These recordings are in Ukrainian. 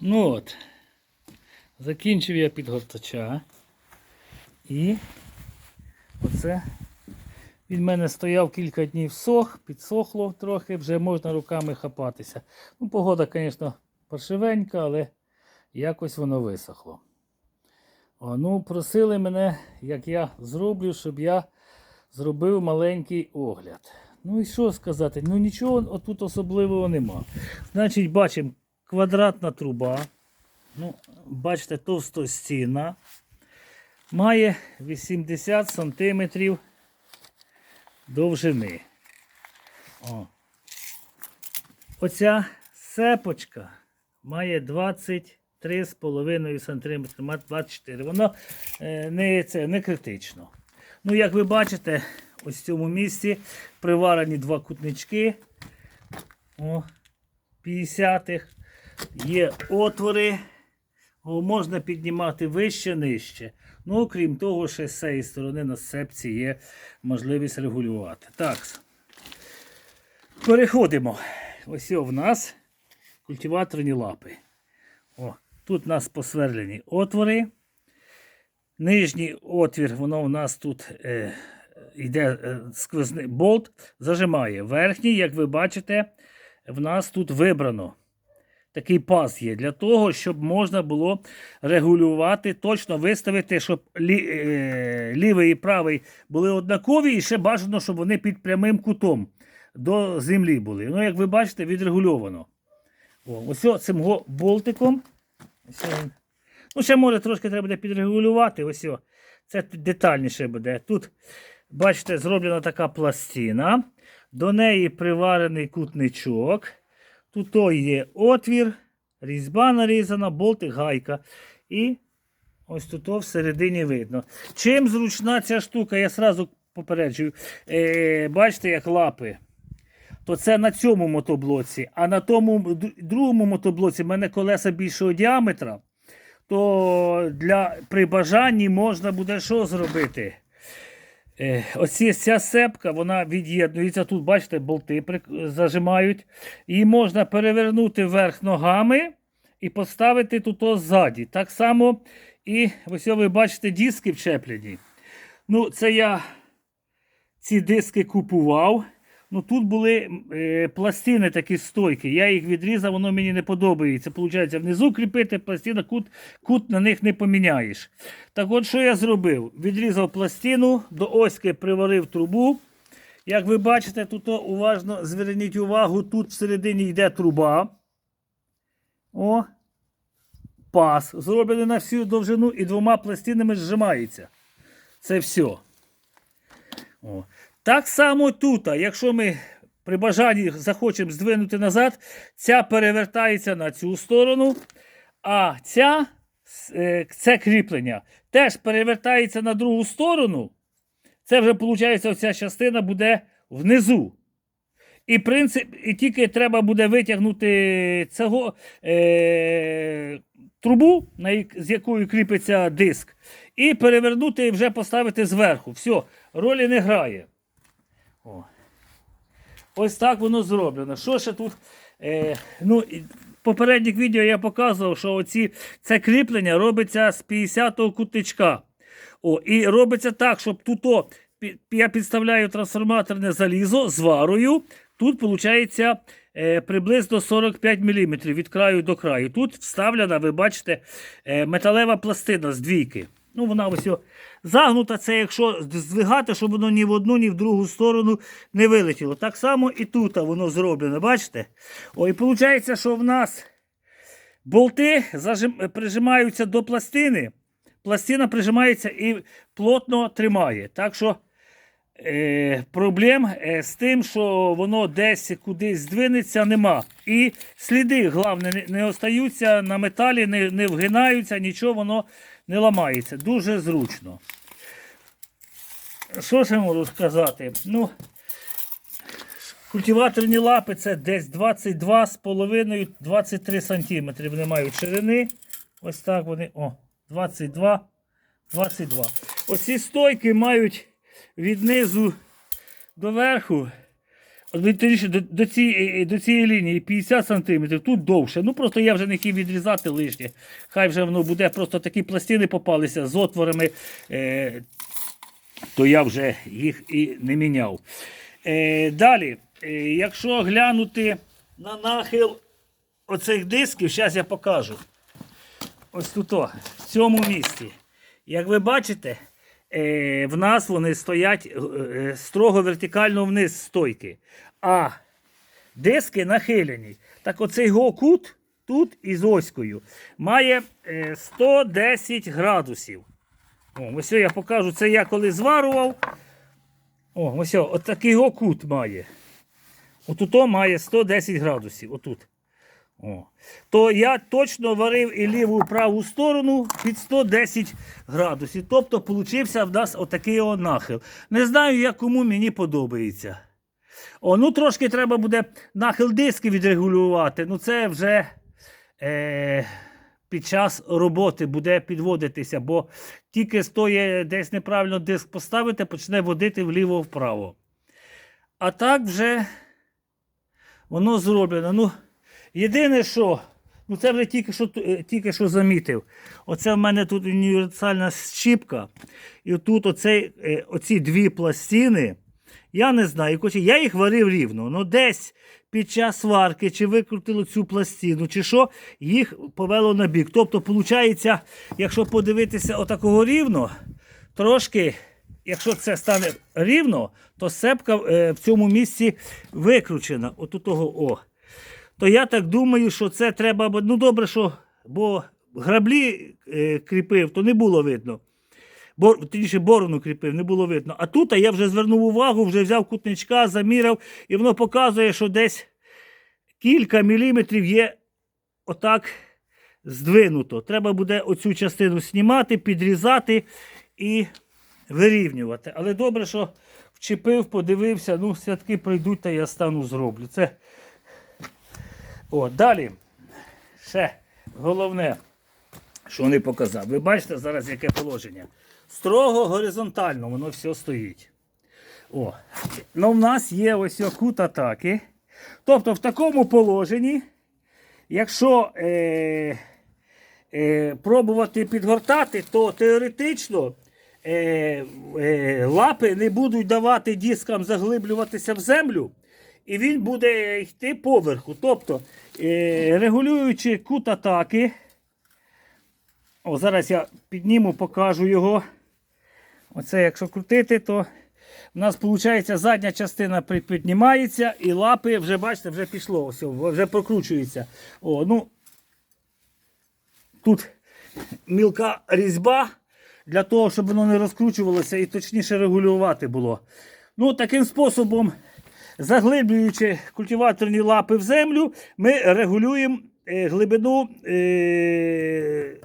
Ну от, закінчив я підгортача. І оце він в мене стояв кілька днів сох, підсохло трохи, вже можна руками хапатися. Ну, погода, звісно, паршивенька, але якось воно висохло. О, ну, просили мене, як я зроблю, щоб я зробив маленький огляд. Ну і що сказати? Ну нічого тут особливого нема. Значить, бачимо квадратна труба. Ну, бачите, товстостінна. Має 80 сантиметрів довжини. О. Оця сепочка має 23,5 см, має 24 Воно е, не, це, не критично. Ну, як ви бачите, ось в цьому місці приварені два кутнички. О, 50-х. Є отвори. Можна піднімати вище, нижче. Ну, окрім того, ще з цієї сторони на сепці є можливість регулювати. Так. Переходимо. Ось в нас культиваторні лапи. О, тут у нас посверлені отвори. Нижній отвір, воно у нас тут е, йде е, сквозний болт, зажимає. Верхній, як ви бачите, в нас тут вибрано. Такий паз є для того, щоб можна було регулювати, точно виставити, щоб лі, е, лівий і правий були однакові, і ще бажано, щоб вони під прямим кутом до землі були. Ну, як ви бачите, відрегульовано. Ось цим болтиком. Ось. Ну, ще може трошки треба буде підрегулювати. Ось. Це детальніше буде. Тут, бачите, зроблена така пластина. До неї приварений кутничок. Тут є отвір, різьба нарізана, болтик, гайка. І ось тут всередині видно. Чим зручна ця штука, я сразу попереджую. Е, бачите, як лапи. То це на цьому мотоблоці. А на тому другому мотоблоці в мене колеса більшого діаметра. То для при бажанні можна буде що зробити? Е, Оці ця сепка, вона від'єднується. Тут, бачите, болти зажимають. Її можна перевернути вверх ногами і поставити тут ззаді. Так само і ось ви бачите диски вчеплені. Ну, це я ці диски купував. Ну, тут були е, пластини такі стойкі. Я їх відрізав, воно мені не подобається. Получається, внизу кріпити пластина, кут, кут на них не поміняєш. Так от, що я зробив? Відрізав пластину, до оськи приварив трубу. Як ви бачите, тут уважно зверніть увагу, тут всередині йде труба. О, пас. Зроблений на всю довжину і двома пластинами зжимається. Це все. О. Так само тут, якщо ми при бажанні захочемо здвинути назад, ця перевертається на цю сторону, а ця, е, це кріплення теж перевертається на другу сторону. Це вже, виходить, оця частина буде внизу. І принцип, і тільки треба буде витягнути цього е, трубу, на з якою кріпиться диск, і перевернути і вже поставити зверху. Все, ролі не грає. О. Ось так воно зроблено. Що ще тут? Е, ну, попередніх відео я показував, що оці, це кріплення робиться з 50-го кутичка. О, і робиться так, щоб тут о, я підставляю трансформаторне залізо з варою. Тут виходить е, приблизно 45 мм від краю до краю. Тут вставлена, ви бачите, е, металева пластина з двійки. Ну, вона ось загнута, це якщо здвигати, щоб воно ні в одну, ні в другу сторону не вилетіло. Так само і тут воно зроблено, бачите? О, виходить, що в нас болти зажим, прижимаються до пластини. Пластина прижимається і плотно тримає. Так що е, проблем е, з тим, що воно десь кудись здвинеться, нема. І сліди, головне, не, не остаються на металі, не, не вгинаються, нічого воно не ламається. Дуже зручно. Що ще можу сказати? Ну, культиваторні лапи це десь 22,5-23 см. Вони мають ширини. Ось так вони. О, 22, 22. Оці стойки мають від низу до верху до, до, цієї, до цієї лінії 50 см, тут довше. Ну просто я вже не хотів відрізати лишнє. Хай вже воно буде, просто такі пластини попалися з отворами, е, то я вже їх і не міняв. Е, далі, е, якщо глянути на нахил оцих дисків, зараз я покажу. Ось тут, о, в цьому місці. Як ви бачите, е, в нас вони стоять е, строго вертикально вниз стойки. А диски нахилені. Так оцей його кут тут із оською має е, 110 градусів. О, ось я покажу, це я коли зварував. О, ось о, от такий його кут має. Отут має 110 градусів. Отут. О. То я точно варив і ліву і праву сторону під 110 градусів. Тобто получився в нас отакий нахил. Не знаю, як кому мені подобається. О, ну трошки треба буде нахил диски відрегулювати. Ну це вже е, під час роботи буде підводитися, бо тільки стоїть десь неправильно диск поставити, почне водити вліво-вправо. А так вже воно зроблено. Ну, єдине, що, ну це вже тільки що, е, тільки що замітив. Оце в мене тут універсальна щіпка. І тут оцей, е, оці дві пластини. Я не знаю, я їх варив рівно. Ну десь під час сварки, чи викрутило цю пластину, чи що, їх повело на бік. Тобто, виходить, якщо подивитися отакого рівно, трошки, якщо це стане рівно, то сепка е, в цьому місці викручена. От у того о. То я так думаю, що це треба. Ну добре, що бо граблі е, кріпив, то не було видно. Бор, точніше, борону кріпив, не було видно. А тут я вже звернув увагу, вже взяв кутничка, заміряв, і воно показує, що десь кілька міліметрів є отак здвинуто. Треба буде оцю частину знімати, підрізати і вирівнювати. Але добре, що вчепив, подивився, ну, святки пройдуть, та я стану зроблю. Це. О, далі. Ще головне, що не показав. Ви бачите зараз яке положення? Строго горизонтально воно все стоїть. О. Ну, в нас є ось кут атаки. Тобто в такому положенні, якщо е, е, пробувати підгортати, то теоретично е, е, лапи не будуть давати дискам заглиблюватися в землю, і він буде йти поверху. Тобто, е, регулюючи кут атаки, о, зараз я підніму, покажу його. Оце, якщо крутити, то в нас виходить задня частина піднімається і лапи вже, бачите, вже пішло, ось, вже прокручується. О, ну, тут мілка різьба для того, щоб воно не розкручувалося і точніше регулювати було. Ну, таким способом, заглиблюючи культиваторні лапи в землю, ми регулюємо е, глибину. Е,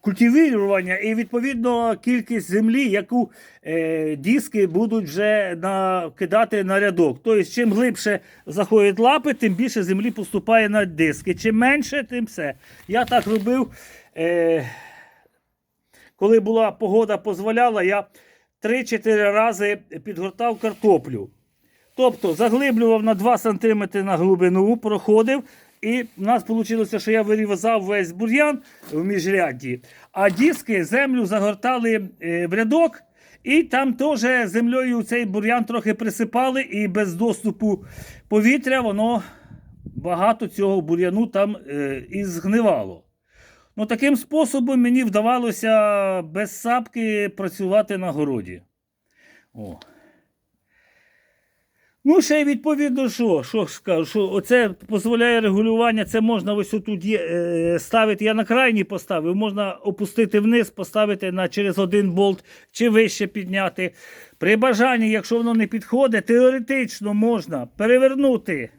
культивірування і відповідно кількість землі, яку е, диски будуть вже накидати на рядок. Тобто, чим глибше заходять лапи, тим більше землі поступає на диски. Чим менше, тим все. Я так робив. Коли була погода дозволяла, я 3-4 рази підгортав картоплю. Тобто заглиблював на 2 см на глибину, проходив. І в нас вийшло, що я вирізав весь бур'ян в міжрядді, а диски землю загортали е, в рядок, і там теж землею цей бур'ян трохи присипали, і без доступу повітря воно багато цього бур'яну там е, і згнивало. Ну, таким способом мені вдавалося без сапки працювати на городі. О. Ну, ще й відповідно, що, що скажу, що оце дозволяє регулювання, це можна ось тут є, е, ставити, я на крайній поставив, можна опустити вниз, поставити на, через один болт чи вище підняти. При бажанні, якщо воно не підходить, теоретично можна перевернути.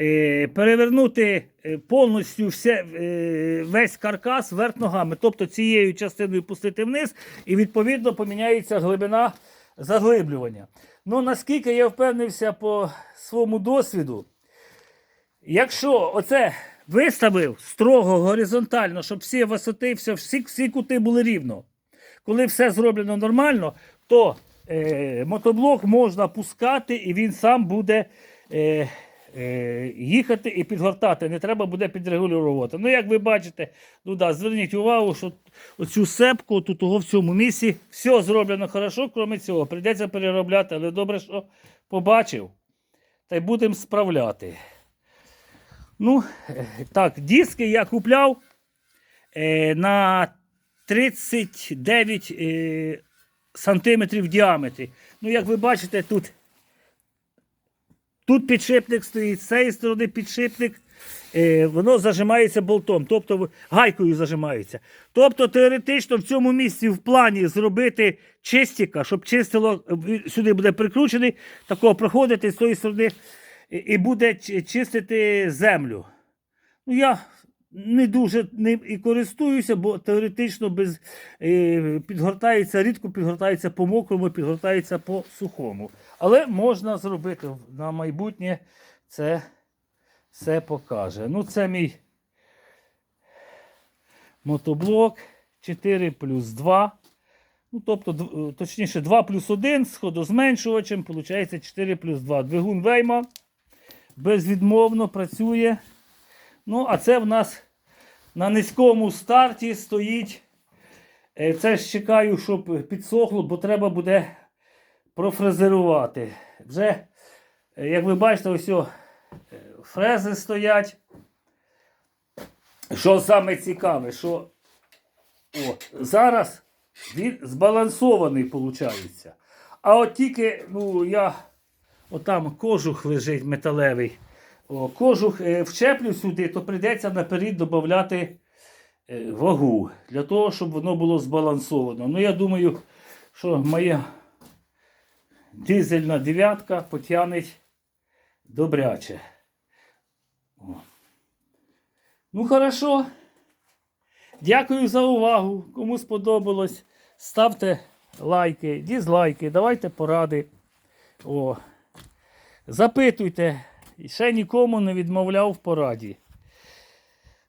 Е, перевернути е, повністю все, е, весь каркас вверх ногами, тобто цією частиною пустити вниз, і відповідно поміняється глибина заглиблювання. Ну, наскільки я впевнився по своєму досвіду, якщо оце виставив строго горизонтально, щоб всі висоти, всі, всі кути були рівно, коли все зроблено нормально, то е, мотоблок можна пускати, і він сам буде е, їхати і підгортати. Не треба буде підрегулювати. Ну, як ви бачите, ну да, зверніть увагу, що оцю сепку тут в цьому місці все зроблено хорошо, крім цього. Прийдеться переробляти, але добре, що побачив. Та й будемо справляти. Ну, е, так, диски я купляв е, на 39 е, сантиметрів діаметрі. Ну, як ви бачите, тут, тут підшипник стоїть, з цієї сторони підшипник, е, воно зажимається болтом, тобто гайкою зажимається. Тобто, теоретично в цьому місці в плані зробити чистіка, щоб чистило, е, сюди буде прикручений, такого проходити з тої сторони і буде чистити землю. Ну, я не дуже ним і користуюся, бо теоретично без, е, підгортається, рідко підгортається по мокрому, підгортається по сухому. Але можна зробити на майбутнє це все покаже. Ну, це мій мотоблок 4 плюс 2. Ну, тобто, е, точніше, 2 плюс 1 з ходозменшувачем, виходить 4 плюс 2. Двигун Вейма безвідмовно працює. Ну, а це в нас на низькому старті стоїть. Е, Це ж чекаю, щоб підсохло, бо треба буде профрезерувати. Вже, е, як ви бачите, ось е, фрези стоять. Що саме цікаве, що о, зараз він збалансований виходить. А от тільки, ну, я, отам кожух лежить металевий. О, кожух е, вчеплю сюди, то прийдеться наперед додати вагу для того, щоб воно було збалансовано. Ну, я думаю, що моя дизельна дев'ятка потягнеть добряче. О. Ну, хорошо. Дякую за увагу. Кому сподобалось, ставте лайки, дізлайки, давайте поради. О. Запитуйте. Ще нікому не відмовляв в пораді.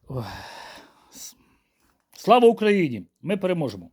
Ой. Слава Україні! Ми переможемо!